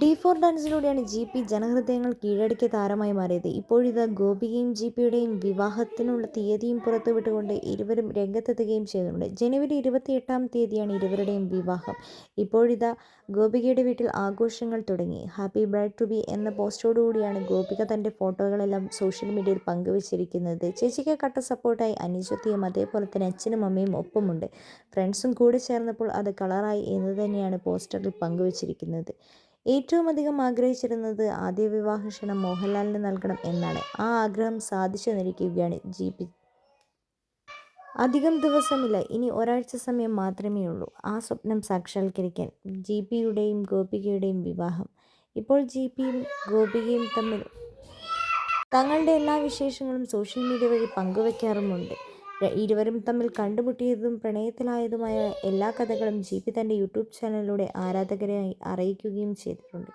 D four ഡാൻസിലൂടെയാണ് G P ജനഹൃദയങ്ങൾ കീഴടക്കിയ താരമായി മാറിയത്. ഇപ്പോഴിതാ ഗോപികയും ജി പിയുടെയും വിവാഹത്തിനുള്ള തീയതിയും പുറത്തുവിട്ടുകൊണ്ട് ഇരുവരും രംഗത്തെത്തുകയും ചെയ്തിട്ടുണ്ട് ജനുവരി ഇരുപത്തിയെട്ടാം തീയതിയാണ് ഇരുവരുടെയും വിവാഹം. ഇപ്പോഴിതാ ഗോപികയുടെ വീട്ടിൽ ആഘോഷങ്ങൾ തുടങ്ങി. ഹാപ്പി ബ്രൈഡ് ടു ബി എന്ന പോസ്റ്റോടുകൂടിയാണ് ഗോപിക തന്റെ ഫോട്ടോകളെല്ലാം സോഷ്യൽ മീഡിയയിൽ പങ്കുവച്ചിരിക്കുന്നത്. ചേച്ചിക്ക് കട്ട സപ്പോർട്ടായി അനുജത്തിയും അതേപോലെ തന്നെ അച്ഛനും അമ്മയും ഒപ്പമുണ്ട്. ഫ്രണ്ട്സും കൂടെ ചേർന്നപ്പോൾ അത് കളറായി എന്ന് തന്നെയാണ് പോസ്റ്ററിൽ പങ്കുവച്ചിരിക്കുന്നത്. ഏറ്റവും അധികം ആഗ്രഹിച്ചിരുന്നത് ആദ്യ വിവാഹ ക്ഷണം മോഹൻലാലിന് നൽകണം എന്നാണ്. ആ ആഗ്രഹം സാധിച്ചു നിൽക്കുകയാണ് ജി പി. അധികം ദിവസമില്ല. ഇനി ഒരാഴ്ച സമയം മാത്രമേ ഉള്ളൂ. ആ സ്വപ്നം സാക്ഷാത്കരിക്കാൻ ജി പിയുടെയും ഗോപികയുടെയും വിവാഹം. ഇപ്പോൾ ജി പിയും ഗോപികയും തമ്മിൽ തങ്ങളുടെ എല്ലാ വിശേഷങ്ങളും സോഷ്യൽ മീഡിയ വഴി പങ്കുവയ്ക്കാറുമുണ്ട് ഇരുവരും തമ്മിൽ കണ്ടുമുട്ടിയതും പ്രണയത്തിലായതുമായ എല്ലാ കഥകളും ജി പി തന്റെ യൂട്യൂബ് ചാനലിലൂടെ ആരാധകരെ അറിയിക്കുകയും ചെയ്തിട്ടുണ്ട്.